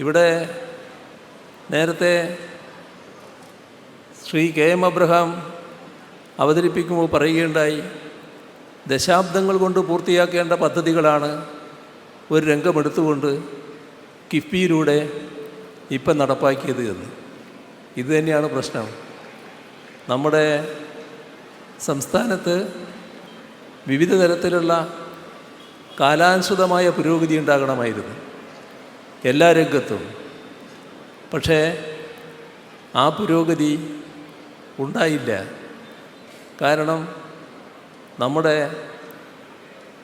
ഇവിടെ നേരത്തെ Shri K M Abraham അവതരിപ്പിക്കുമ്പോൾ പറയുകയുണ്ടായി ദശാബ്ദങ്ങൾ കൊണ്ട് പൂർത്തിയാക്കേണ്ട പദ്ധതികളാണ് ഒരു രംഗമെടുത്തുകൊണ്ട് കിഫ്ബിയിലൂടെ ഇപ്പം നടപ്പാക്കിയത് എന്ന്. ഇതുതന്നെയാണ് പ്രശ്നം. നമ്മുടെ സംസ്ഥാനത്ത് വിവിധ തരത്തിലുള്ള കാലാനുസൃതമായ പുരോഗതി ഉണ്ടാകണമായിരുന്നു. എല്ലാ രംഗത്തും. പക്ഷേ ആ പുരോഗതി ഉണ്ടായില്ല. കാരണം നമ്മുടെ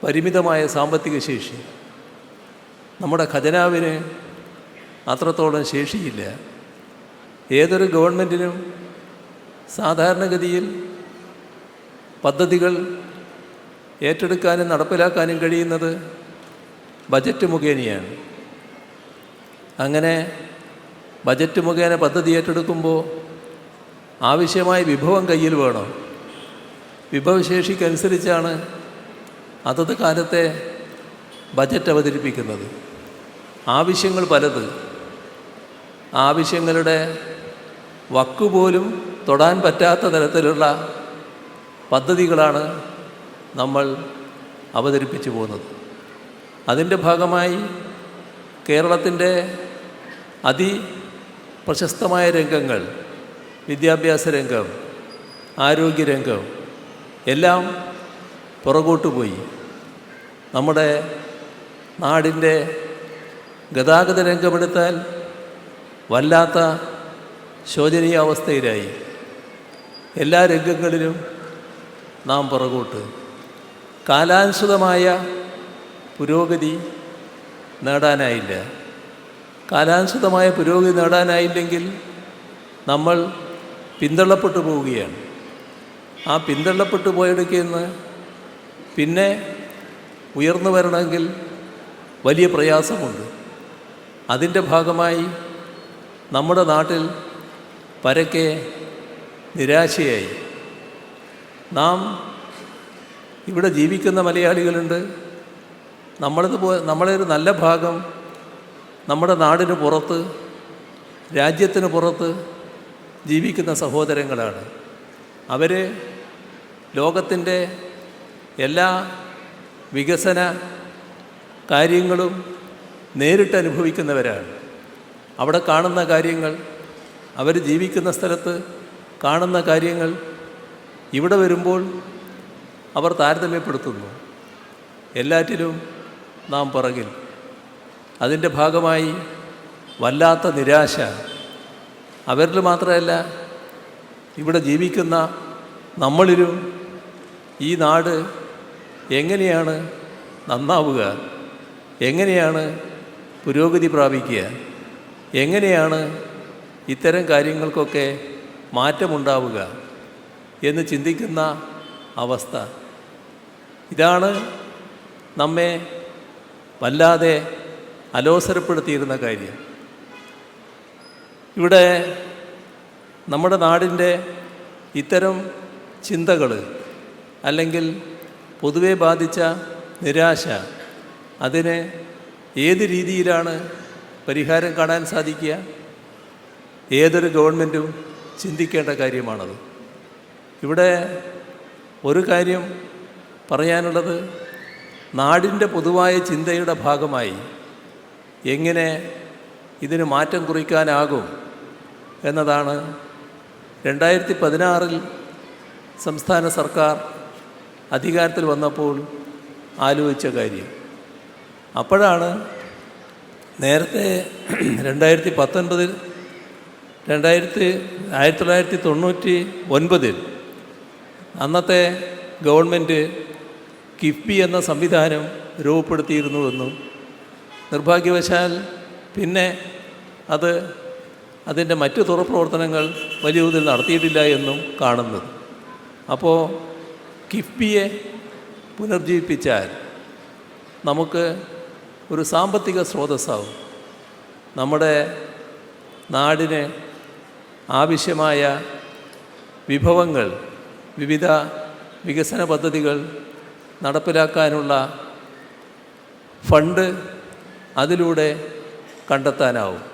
പരിമിതമായ സാമ്പത്തിക ശേഷി നമ്മുടെ ഖജനാവിന് അത്രത്തോളം ശേഷിയില്ല. ഏതൊരു ഗവൺമെന്റിനും സാധാരണഗതിയിൽ പദ്ധതികൾ ഏറ്റെടുക്കാനും നടപ്പിലാക്കാനും കഴിയുന്നത് ബജറ്റ് മുഖേനയാണ്. അങ്ങനെ ബജറ്റ് മുഖേന പദ്ധതി ഏറ്റെടുക്കുമ്പോൾ ആവശ്യമായ വിഭവം കയ്യിൽ വേണം. വിഭവശേഷിക്കനുസരിച്ചാണ് അതത് കാലത്തെ ബജറ്റ് അവതരിപ്പിക്കുന്നത്. ആവശ്യങ്ങൾ പലത്. ആവശ്യങ്ങളുടെ വക്കുപോലും തൊടാൻ പറ്റാത്ത തരത്തിലുള്ള പദ്ധതികളാണ് നമ്മൾ അവതരിപ്പിച്ചു പോകുന്നത്. അതിന്റെ ഭാഗമായി കേരളത്തിന്റെ അതിപ്രശസ്തമായ രംഗങ്ങൾ വിദ്യാഭ്യാസ രംഗം ആരോഗ്യരംഗം എല്ലാം പുറകോട്ട് പോയി. നമ്മുടെ നാടിന്റെ ഗതാഗത രംഗമെടുത്താൽ വല്ലാത്ത ശോചനീയ അവസ്ഥയിലായി എല്ലാ രംഗങ്ങളിലും നാം പുറകോട്ട്. കാലാനുസൃതമായ പുരോഗതി നേടാനായില്ല. കാലാനുസൃതമായ പുരോഗതി നേടാനായില്ലെങ്കിൽ നമ്മൾ പിന്തള്ളപ്പെട്ടു പോവുകയാണ്. ആ പിന്തള്ളപ്പെട്ടു പോയെടുക്കുന്ന പിന്നെ ഉയർന്നു വരണമെങ്കിൽ വലിയ പ്രയാസമുണ്ട്. അതിന്റെ ഭാഗമായി നമ്മുടെ നാട്ടിൽ പരക്കെ നിരാശയായി. നാം ഇവിടെ ജീവിക്കുന്ന മലയാളികളുണ്ട്. നമ്മളത് പോ നമ്മളെ ഒരു നല്ല ഭാഗം നമ്മുടെ നാടിന് പുറത്ത് രാജ്യത്തിന് പുറത്ത് ജീവിക്കുന്ന സഹോദരങ്ങളാണ്. അവർ ലോകത്തിന്റെ എല്ലാ വികസന കാര്യങ്ങളും നേരിട്ട് അനുഭവിക്കുന്നവരാണ്. അവിടെ കാണുന്ന കാര്യങ്ങൾ അവർ ജീവിക്കുന്ന സ്ഥലത്ത് കാണുന്ന കാര്യങ്ങൾ ഇവിടെ വരുമ്പോൾ അവർ താരതമ്യപ്പെടുത്തുന്നു. എല്ലാറ്റിലും നാം പുറകിൽ അതിന്റെ ഭാഗമായി വല്ലാത്ത നിരാശ. അവരിൽ മാത്രമല്ല ഇവിടെ ജീവിക്കുന്ന നമ്മളിലും ഈ നാട് എങ്ങനെയാണ് നന്നാവുക എങ്ങനെയാണ് പുരോഗതി പ്രാപിക്കുക എങ്ങനെയാണ് ഇത്തരം കാര്യങ്ങൾക്കൊക്കെ മാറ്റമുണ്ടാവുക എന്ന് ചിന്തിക്കുന്ന അവസ്ഥ. ഇതാണ് നമ്മെ വല്ലാതെ അലോസരപ്പെടുത്തിയിരുന്ന കാര്യം. ഇവിടെ നമ്മുടെ നാടിന്റെ ഇത്തരം ചിന്തകൾ അല്ലെങ്കിൽ പൊതുവെ ബാധിച്ച നിരാശ അതിന് ഏത് രീതിയിലാണ് പരിഹാരം കാണാൻ സാധിക്കുക? ഏതൊരു ഗവൺമെന്റും ചിന്തിക്കേണ്ട കാര്യമാണത്. ഇവിടെ ഒരു കാര്യം പറയാനുള്ളത് നാടിന്റെ പൊതുവായ ചിന്തയുടെ ഭാഗമായി എങ്ങനെ ഇതിന് മാറ്റം കുറിക്കാനാകും എന്നതാണ് രണ്ടായിരത്തി പതിനാറിൽ സംസ്ഥാന സർക്കാർ അധികാരത്തിൽ വന്നപ്പോൾ ആലോചിച്ച കാര്യം. അപ്പോഴാണ് നേരത്തെ രണ്ടായിരത്തി പത്തൊൻപതിൽ രണ്ടായിരത്തി ആയിരത്തി തൊള്ളായിരത്തി തൊണ്ണൂറ്റി ഒൻപതിൽ അന്നത്തെ ഗവൺമെന്റ് കിഫ്ബി എന്ന സംവിധാനം രൂപപ്പെടുത്തിയിരുന്നുവെന്നും നിർഭാഗ്യവശാൽ പിന്നെ അത് അതിന്റെ മറ്റു തുറപ്രവർത്തനങ്ങൾ വലിയ തോതിൽ നടത്തിയിട്ടില്ല എന്നും കാണുന്നത്. അപ്പോൾ കിഫ്ബിയെ പുനർജീവിപ്പിച്ചാൽ നമുക്ക് ഒരു സാമ്പത്തിക സ്രോതസ്സാവും. നമ്മുടെ നാടിന് ആവശ്യമായ വിഭവങ്ങൾ വിവിധ വികസന പദ്ധതികൾ നടപ്പിലാക്കാനുള്ള ഫണ്ട് അതിലൂടെ കണ്ടെത്താനാവും.